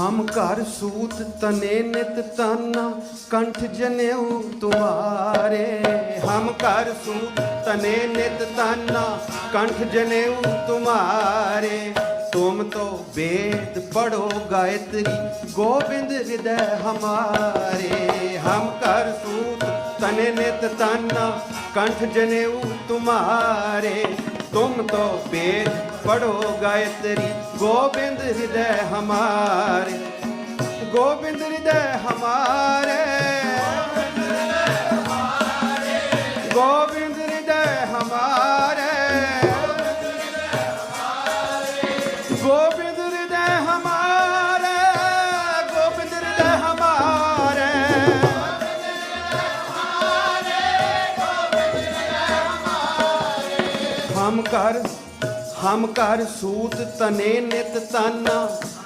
ਹਮ ਘਰ ਸੂਤ ਤਨੇ ਨਿਤ ਤਾਨਾ, ਕੰਠ ਜਨਿਉ ਤੁਮਾਰੇ। ਹਮ ਘਰ ਸੂਤ ਤਨੇ ਨਿਤ ਤਾਨਾ, ਕੰਠ ਜਨਿਉ ਤੁਮਾਰੇ। ਤੁਮ ਤੋ ਵੇਦ ਪੜੋ ਗਾਇਤਰੀ, ਗੋਬਿੰਦ ਹਿਰਦੈ ਹਮਾਰੇ। ਹਮ ਘਰ ਸੂਤ ਤਨੇ ਨਿਤ ਤਾਨਾ, ਕੰਠ ਜਨਿਉ ਤੁਮਾਰੇ। तुम तो वेद पढ़ो गायत्री गोविंद हृदय हमारे गोविंद हृदय हमारे गोविंद हृदय हमारे गोविंद ਹਮ ਕਰ ਹਮ ਕਰ ਸੂਤ ਤਨੇ ਨਿਤ ਤਾਨਾ।